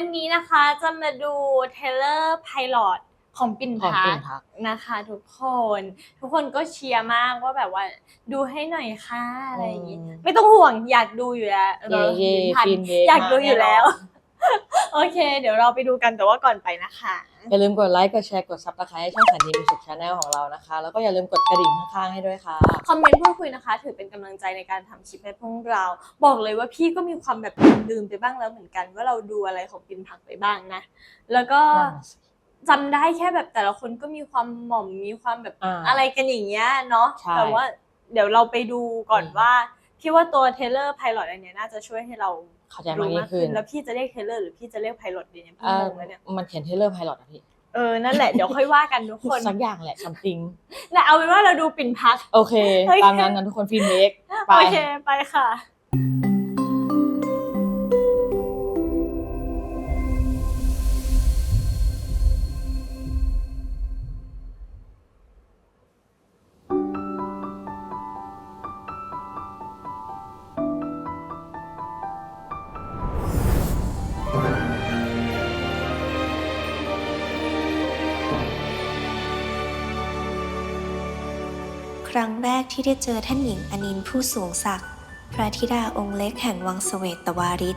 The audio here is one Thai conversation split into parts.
วันนี้นะคะจะมาดูเทเลอร์ไพลอตของปินของพัปิ่กนพัก นะคะทุกคน ทุกคนก็เชียร์มากว่าแบบว่า ดูให้หน่อยค่ะอะไรอย่างงี้ ไม่ต้องห่วงอยากดูอยู่แล้วเย่เย่พันฟินเย่อยากดูมากอยู่แล้วแน่นอนโอเค เดี๋ยวเราไปดูกันแต่ว่าก่อนไปนะคะ อย่าลืมกดไลค์ กดแชร์ กดซับสไครต์ให้ช่องสันดีมิวสิกชาแนลของเรานะคะ แล้วก็อย่าลืมกดกระดิ่งข้างๆให้ด้วยค่ะ คอมเมนต์พูดคุยนะคะ ถือเป็นกำลังใจในการทำคลิปให้พวกเรา บอกเลยว่าพี่ก็มีความแบบลืมๆไปบ้างแล้วเหมือนกัน ว่าเราดูอะไรของปินพักไปบ้างนะ แล้วก็จำได้แค่แบบแต่ละคนก็มีความหม่อมมีความแบบอ่าอะไรกันอย่างเงี้ยเนาะใช่แต่ว่าเดี๋ยวเราไปดูก่อนอืม ว่าพี่ว่าตัวเทเลอร์ไพลอตอันเนี้ยน่าจะช่วยให้เรา เข้าใจมากยิ่งขึ้น แล้วพี่จะเรียกเทเลอร์หรือพี่จะเรียกไพลอตดีเนี่ยพี่อ่างงแล้วเนี่ยมันเขียนเทเลอร์ไพลอตอะพี่เออ นั่นแหละ เดี๋ยวค่อยว่ากันทุกคนสักอย่างแหละซัมติงแต่เอาเป็นว่าเราดูปิ่นพัก โอเคโอเคตามนั้นนะทุกคนฟินเมกไปโอเค ไปค่ะ รั้งแรกที่ได้เจอท่านหญิงอนินท์ผู้สูงศักดิ์พระธิดาองค์เล็กแห่งวังสเวตวาริศ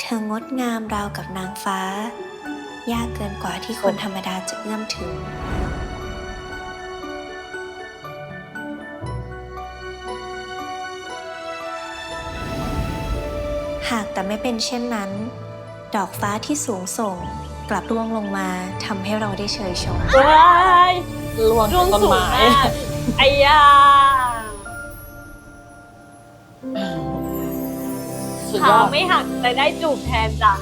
เธองดงามราวกับนางฟ้า ยากเกินกว่าที่คนธรรมดาจะเอื้อมถึง หากแต่ไม่เป็นเช่นนั้น ดอกฟ้าที่สูงส่งกลับร่วงลงมาทำให้เราได้เชยชม ว้ายล่วงร่วงต้นสูงไม้มาก ไอ้ยาสุดยขาอดไม่หักแต่ได้จูบแทนจ้ะ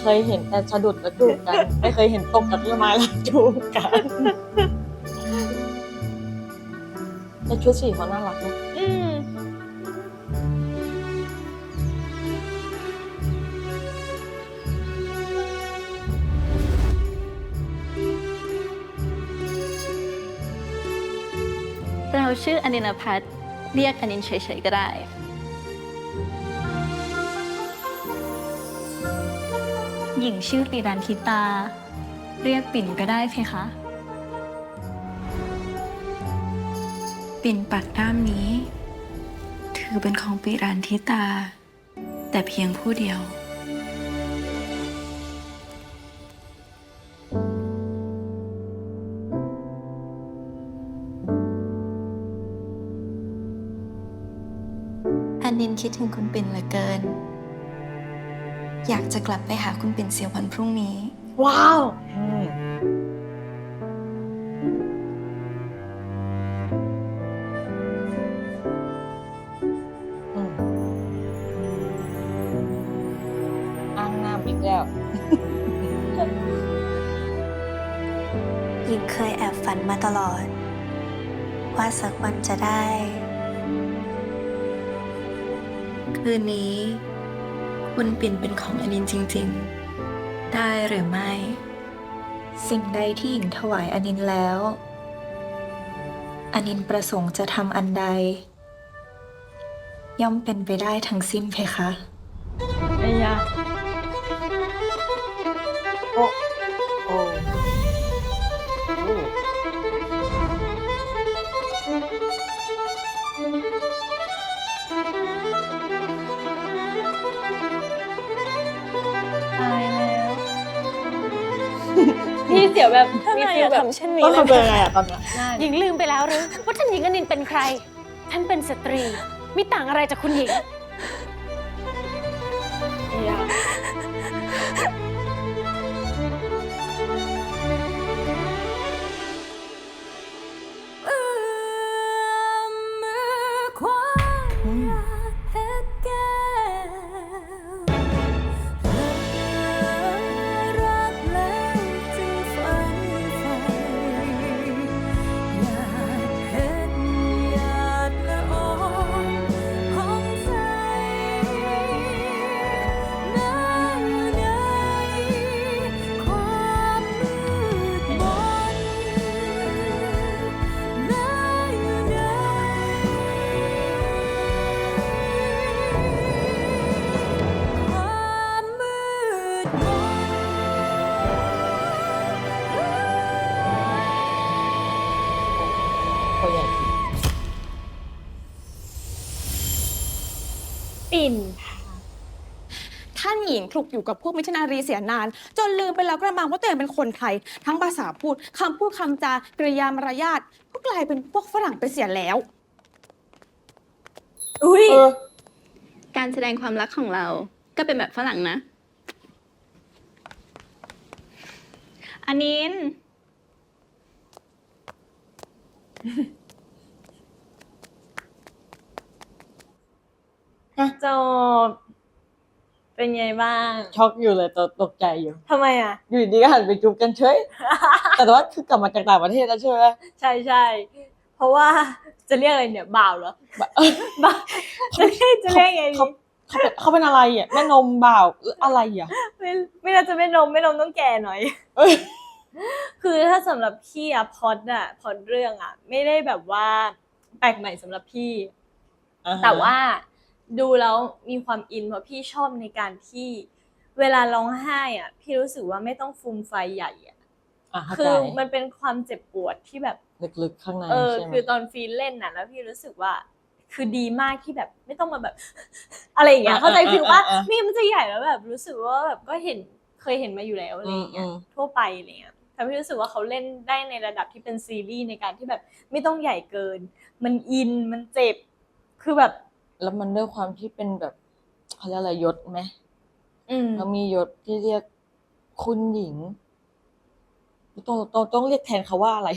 เคยเห็นแต่สะดุดแล้วจูบกัน ไม่เคยเห็นตกกับต้นไม้แล้วจูบกันแต่ชุดสีเขาน่ารักนะ ชื่ออนินพัฒน์เรียกอนินเฉยๆก็ได้ หญิงชื่อปิรันทิตา เรียกปิ่นก็ได้เพคะ ปิ่นปักด้ามนี้ ถือเป็นของปิรันทิตา แต่เพียงผู้เดียว คิดถึงคุณปิ่นเหลือเกิน อยากจะกลับไปหาคุณปิ่นเสียวันพรุ่งนี้ ว้าว อืมอืมอ้างน้ำอีกแล้ว หญิงเคยแอบฝันมาตลอด ว่าสักวันจะได้ คืนนี้ คุณปิ่นเป็นของอนินจริง ๆ ได้หรือไม่ สิ่งใดที่หญิงถวายอนินแล้ว อนินประสงค์จะทำอันใด ย่อมเป็นไปได้ทั้งสิ้นเพคะไอ้ยาโอ้ แบบมีฟีลแบบต้องทำเป็นยังไงอะตอนเนี้ยหญิงลืมไปแล้วหรือว่าท่านหญิงอนินท์เป็นใคร ท่านเป็นสตรีมิต่างอะไรจากคุณหญิง ปิ่น ท่านหญิงคลุกอยู่กับพวกมิชนารีเสียนาน จนลืมไปแล้วกระมังว่าตัวเองเป็นคนไทย ทั้งภาษาพูดคำพูดคำจากริยามารยาทก็กลายเป็นพวกฝรั่งไปเสียแล้ว อุ้ย เออ การแสดงความรักของเราก็เป็นแบบฝรั่งนะ อันนิน จบ เป็นไงบ้างช็อกอยู่เลยตกตกใจอยู่ ทำไมอะ อยู่ดีก็หันไปจูบกันเฉย แต่ว่าคือกลับมาจากต่างประเทศแล้วใช่ไหมใช่ใช่เพราะว่าจะเรียกอะไรเนี่ยบ่าวเหรอบ่าวจะเรียกจะเรียกไงดีเขาเขาเป็นเขาเป็นอะไรอะแม่นมบ่าวหรืออะไรอะไม่ไม่น่าจะไม่นมไม่นมต้องแก่หน่อยเอ้ยคือถ้าสำหรับพี่อะพล็อดอะพล็อดเรื่องอะไม่ได้แบบว่าแปลกใหม่สำหรับพี่อ่ฮะแต่ว่า ดูแล้วมีความอินเพราะพี่ชอบในการที่เวลาร้องไห้อะพี่รู้สึกว่าไม่ต้องฟูมไฟใหญ่อะอะเข้าคืใจอมันเป็นความเจ็บปวดที่แบบ ลึกๆข้างในเออ ใช่ไหมคือตอนฟีลเล่นน่ะ แล้วพี่รู้สึกว่า คือดีมากที่แบบ ไม่ต้องมาแบบ อะไรอย่างเงี้ย เข้าใจฟิลว่ามีมันจะใหญ่แล้วแบบ รู้สึกว่าแบบก็เห็นเคยเห็นมาอยู่แล้วอะไรอย่างเงี้ยอืมทั่วไปอะไรเงี้ยแต่พี่รู้สึกว่าเขาเล่นได้ในระดับที่เป็นซีรีส์ในการที่แบบไม่ต้องใหญ่เกิน มันอิน มันเจ็บ คือแบบ แล้วมันด้วยความที่เป็นแบบเขาเรียกอะไรยศไหมอืมแล้วมียศที่เรียกคุณหญิงต้องต้องต้องเรียกแทนเขาว่าอะไร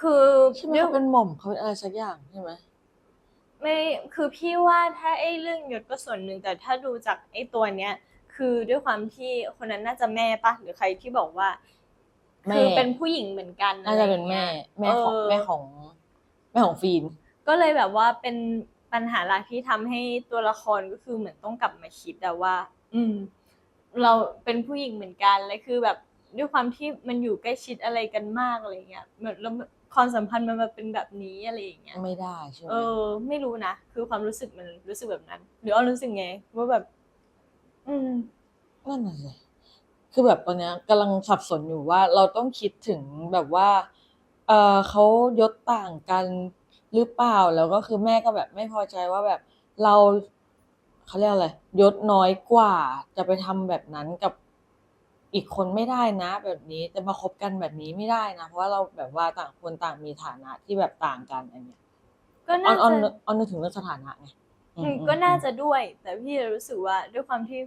คือใช่ไหมด้วยเขาเป็นหม่อมเขาเป็นอะไรสักอย่างใช่ไหมไม่คือพี่ว่าถ้าไอ้เรื่องยศก็ส่วนหนึ่งแต่ถ้าดูจากไอ้ตัวเนี้ย คือด้วยความที่คนนั้นน่าจะแม่ปะหรือใครที่บอกว่าแม่คือเป็นผู้หญิงเหมือนกันน่าจะเป็นแม่ แม่ของเแม่ของแม่ของฟีนก็เลยแบบว่าเป็น ปัญหาหลักที่ทำให้ตัวละครก็คือเหมือนต้องกลับมาคิดแต่ว่า อืม เราเป็นผู้หญิงเหมือนกันและคือแบบด้วยความที่มันอยู่ใกล้ชิดอะไรกันมากอะไรเงี้ยเหมือนแล้วความสัมพันธ์มันมาเป็นแบบนี้อะไรอย่างเงี้ยไม่ได้ใช่ไหมเออ ไม่รู้นะคือความรู้สึกมันรู้สึกแบบนั้น หรืออ้อรู้สึกไงว่าแบบ อืมนั่นน่ะสิคือแบบตอนเนี้ยกำลังสับสนอยู่ว่าเราต้องคิดถึงแบบว่า เออเขายศต่างกัน หรือเปล่าแล้วก็คือแม่ก็แบบไม่พอใจว่าแบบเราเขาเรียกอะไรยศน้อยกว่า จะไปทำแบบนั้นกับอีกคนไม่ได้นะ แบบนี้จะมาคบกันแบบนี้ไม่ได้นะ เพราะว่าเราแบบว่าต่างคนต่างมีฐานะที่แบบต่างกันอันเนี้ยก็ออน่านออนจะออนนึกถึงเรื่องสถานะไงอืมอืมอืมก็น่าอืมจะด้วย แต่พี่รู้สึกว่าด้วยความที่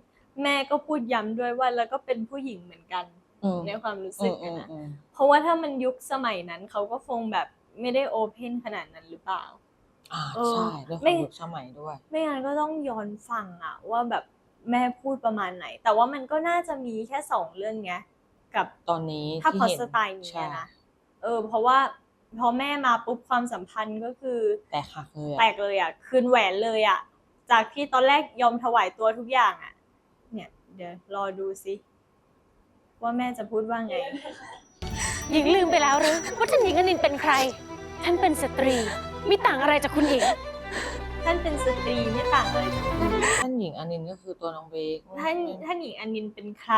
แม่ก็พูดย้ำด้วยว่าแล้วก็เป็นผู้หญิงเหมือนกันอืมในความรู้อืสึกมอือะมนะอืมเพราะว่าถ้ามันยุคสมัยนั้นเขาก็คงแบบ ไม่ได้โอเพนขนาดนั้นหรือเปล่า อ่าเออใช่ด้วยคไม่วามยุคสมัยด้วย ไม่งั้นก็ต้องย้อนฟังอะว่าแบบแม่พูดประมาณไหน แต่ว่ามันก็น่าจะมีแค่สองเรื่องเนี้ย กับตอนนี้ถ้าที่พอเห็นสไตล์นี้ใช่อะนะเออ เพราะว่าพอแม่มาปุ๊บความสัมพันธ์ก็คือ แตกหักเลยแตอะกเลยอะ คืนแหวนเลยอะ จากที่ตอนแรกยอมถวายตัวทุกอย่างอะ เนี่ย เดี๋ยวรอดูสิว่าแม่จะพูดว่าไง หญิงลืมไปแล้วหรือว่าท่านหญิงอนินเป็นใคร ท่านเป็นสตรีไม่ต่างอะไรจากคุณหญิง ท่านเป็นสตรีไม่ต่างอะไรจากคุณท่านหญิงอนินก็คือตัวน้องเบค ท่านท่านหญิงอนินเป็นใคร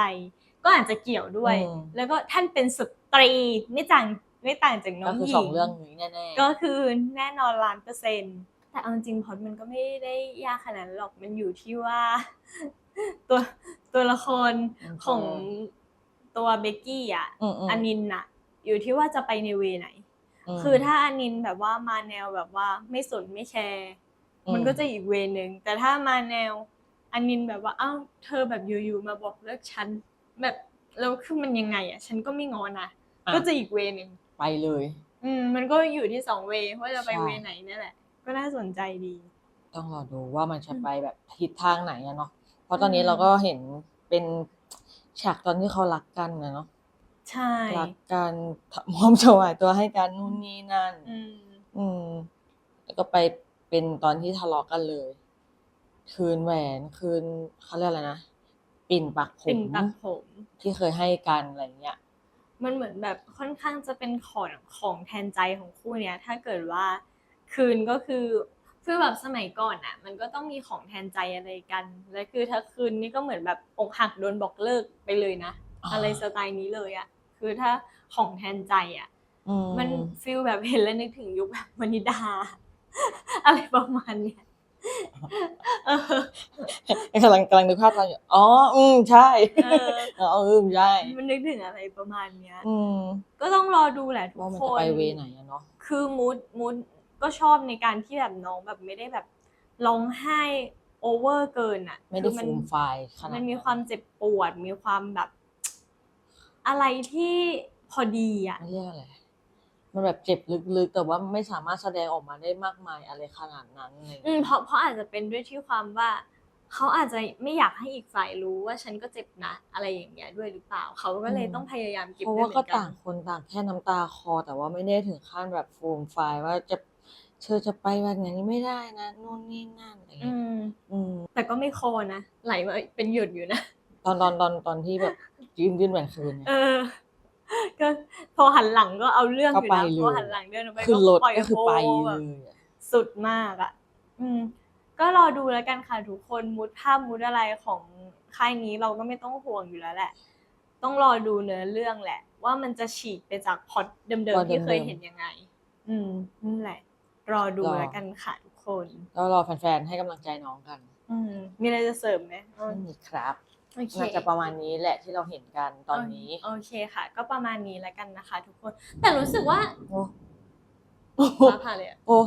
ก็อาจจะเกี่ยวด้วย อืม แล้วก็ท่านเป็นสตรีไม่ต่างไม่ต่างจากน้ก็องคือหญิสองเรื่องนี้แน่ๆ ก็คือแน่นอนล้านเปอร์เซ็นต์แต่เอาจริงๆพล็อดมันก็ไม่ได้ยากขนาดนั้นหรอกมันอยู่ที่ว่า ตัวตัวละครของตัวเบกกี้อะอืมอืมอานินน่ะ อยู่ที่ว่าจะไปในเวไหนม คือถ้าอานินแบบว่ามาแนวแบบว่าไม่สนไม่แคร์อืมมันก็จะอีกเวนึงแต่ถ้ามาแนวอานินแบบว่าอ้าวเธอแบบอยู่ๆมาบอกเลิกฉันแบบแล้วคือมันยังไงอะ ฉันก็ไม่งอนะอะก็จะอีกเวนึงไปเลย อืม มันก็อยู่ที่สองเวว่าจะไปใช่เวไหนเนี่ยแหละ ก็น่าสนใจดี ต้องรอดูว่ามันจะไปแบบทิศทางไหนอะเนาะเพราะตอนนี้อืมเราก็เห็นเป็นฉากตอนที่เขารักกันนะเนาะ ใช่รักกันมอมถวายตัวให้กันนู่นนี่นั่นอืมอืม แล้วก็ไปเป็นตอนที่ทะเลาะกันเลย คืนแหวนคืนเขาเรียกอะไรนะปิ่นปักผปิ่มนตักผม ที่เคยให้กันอะไรเงี้ย มันเหมือนแบบค่อนข้างจะเป็นของของแทนใจของคู่เนี้ย ถ้าเกิดว่าคืนก็คือคือแบบสมัยก่อนอะ มันก็ต้องมีของแทนใจอะไรกัน และคือถ้าคืนนี่ก็เหมือนแบบอกหักโดนบอกเลิกไปเลยนะ อ่าอะไรสไตล์นี้เลยอะคือถ้าของแทนใจอะอืมันฟีลแบบเห็นแล้วนึกถึงยุคแบบวนิดา อะไรประมาณเนี้ยเออกำลังกำลังนึกภาพตอนอยู่อ๋อ อืม ใช่เอออ๋ออืมใช่ มันนึกถึงอะไรประมาณเนี้ยอืมก็ต้องรอดูแหละทุกว่ามันคจะนไปเวไหนอะเนาะ คือมูดมูดก็ชอบในการที่แบบน้องแบบไม่ได้แบบร้องไห้โอเวอร์เกินอะไม่ได้คือฟูมไฟล์ขนาดมันมีความเจ็บปวด มีความแบบ อะไรที่พอดีอะมันเรียกอะไรมันแบบเจ็บลึกๆ แต่ว่าไม่สามารถแสดงออกมาได้มากมายอะไรขนาดนั้นเลยอืมเพราะเพราะอาจจะเป็นด้วยที่ความว่า เขาอาจจะไม่อยากให้อีกฝ่ายรู้ว่าฉันก็เจ็บนะ อะไรอย่างเงี้ยด้วยหรือเปล่า เขาก็เลยอืมต้องพยายามเก็บเพราะไว้ว่าเหมืก็อนกัต่านงคนต่างแค่น้ำตาคอ แต่ว่าไม่ได้ถึงขั้นแบบฟูมไฟล์ว่าจะเธอจะไปวันไหนไม่ได้นะนู่นนี่นั่นอะไรอืเงี้ยมอืมแต่ก็ไม่คอนะไหลมาเป็นหยดอยู่นะ ตอนตอนตอนตอนที่แบบยืนยืนแหวนคืนเนี่ย เออ ก็พอหันหลังก็เอาเรื่องอยู่ก็นะไปเลย พอหันหลังเดินออกไปขึ้นรถปล่อยก็คือโฮไปแบเลบยอะ สุดมากอะ อืม ก็รอดูแล้วกันค่ะทุกคนมูดภาพมูดอะไรของค่ายนี้เราก็ไม่ต้องห่วงอยู่แล้วแหละ ต้องรอดูเนื้อเรื่องแหละ ว่ามันจะฉีกไปจากพล็อตเดิมๆ ที่เคยเห็นยังไง อืมนั่นแหละ รอดูแล้วกันค่ะทุกคน ก็รอแฟนๆให้กำลังใจน้องกันอืมมีอะไรจะเสริมไหมอืมไม่มีครับ โอเค น่าจะประมาณนี้แหละที่เราเห็นกันตอนนี้ โอเคค่ะ ก็ประมาณนี้แล้วกันนะคะ ทุกคน แต่รู้สึกว่าโอ้ฟ้าผ่าเลยอะโอ้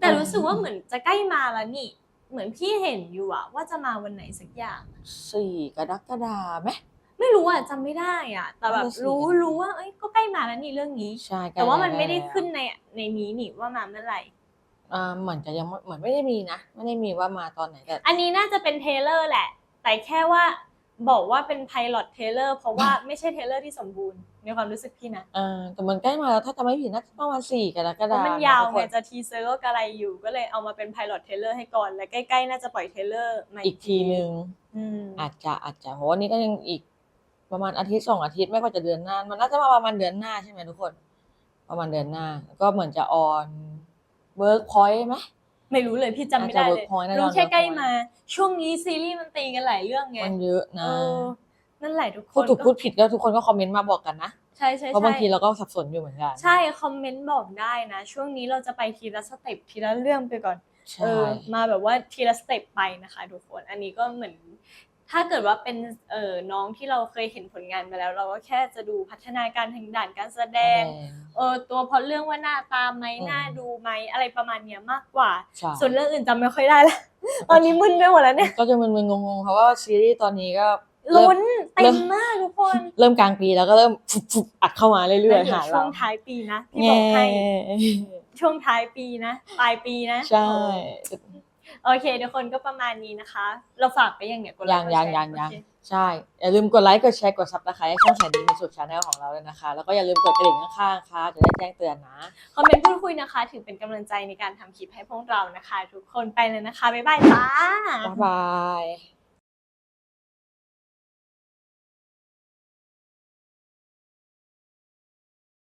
แต่รู้สึกว่าเหมือนจะใกล้มาแล้วนี่ เหมือนพี่เห็นอยู่อะว่าจะมาวันไหนสักอย่างสี่กรกฎาไหมไม่รู้อะจำไม่ได้อะแต่แบบน่าจะสี่รู้กันรู้ว่าเอ้ยก็ใกล้มาแล้วนี่เรื่องนี้ใช่ใกล้แต่ว่ามันไม่ได้แล้วขึ้นในในนี้นี่ว่ามาเมื่อไหร่อ่าเหมือนจะยังไม่เหมือนไม่ได้มีนะ ไม่ได้มีว่ามาตอนไหนแต่อันนี้น่าจะเป็นเทรลเลอร์แหละ แต่แค่ว่าบอกว่าเป็นไพลอตเทรลเลอร์เพราะว่าไม่ใช่เทรลเลอร์ที่สมบูรณ์ในความรู้สึกพี่นะอ่าแต่มันใกล้มาแล้วถ้าจะไม่ผิดน่าจะประมาณสี่กรกเพฎาราะคมันมยาวทุกไงคนจะทีเซอร์ก็กระไรอยู่ก็เลยเอามาเป็นไพลอตเทรลเลอร์ให้ก่อน แล้วใกล้ๆน่าจะปล่อยเทรลเลอร์มาอีกทีนึงอืมอาจจะอาจจะเพราะว่านี่ก็ยังอีกประมาณอาทิตย์สองอาทิตย์ไม่ก็จะเดือนหน้า มันน่าจะมาประมาณเดือนหน้าใช่ไหมทุกคน ประมาณเดือนหน้า ก็เหมือนจะออนเวิร์กพอยต์ไหม ไม่รู้เลยพี่จำไม่ได้อาจจะเลย work point แน่นอนรู้แค่ใกล้ work point มา ช่วงนี้ซีรีส์มันตีกันหลายเรื่องไงมันเยอะเอนะอนั่นแหละทุกคนพูดถูกก็พูดผิดก็ทุกคนก็คอมเมนต์มาบอกกันนะ ใช่ใช่เพราะบางใช่ทีเราก็สับสนอยู่เหมือนกันใช่คอมเมนต์บอกได้นะ ช่วงนี้เราจะไปทีละสเต็ปทีละเรื่องไปก่อน ใช่ เออมาแบบว่าทีละสเต็ปไปนะคะทุกคน อันนี้ก็เหมือน ถ้าเกิดว่าเป็นเอ่อน้องที่เราเคยเห็นผลงานมาแล้ว เราก็แค่จะดูพัฒนาการทางด่านการแสดงเออตัวพอเรื่องว่าหน้าตาไหมอืมหน้าดูไหมอะไรประมาณเนี้ยมากกว่า ใช่ ส่วนเรื่องอื่นจำไม่ค่อยได้แล้วตอนนี้มึนไปหมดแล้วเนี่ยก็จะมึนๆงงๆเพราะว่าซีรีส์ตอนนี้ก็ เริ่ลุ้มนเริ่เต็มมมากทุกคนเริ่มกลางปีแล้วก็เริ่มฟุบๆอัดเข้ามาเรื่อยแล้วๆเดี๋ยหาวช่เราวงท้ายปีนะพี่แง่บอกให้ช่วงท้ายปีนะปลายปีนะใช่ โอ เคทุกคนก็ประมาณนี้นะคะ เราฝากไปยังเนี่ยกดไลยังค์กดยังแชร์ยังยังโอเคใช่ อย่าลืมกดไลค์กดแชร์กดซับสไครต์ให้ช่องแสนดีมีสุดชาแนลของเราเลยนะคะ แล้วก็อย่าลืมกดกระดิ่งข้างๆค่ะจะได้แจ้งเตือนนะ คอมเมนต์พูดคุยนะคะ ถือเป็นกำลังใจในการทำคลิปให้พวกเรานะคะ ทุกคนไปเลยนะคะบ๊ายบายจ้า บ๊ายบาย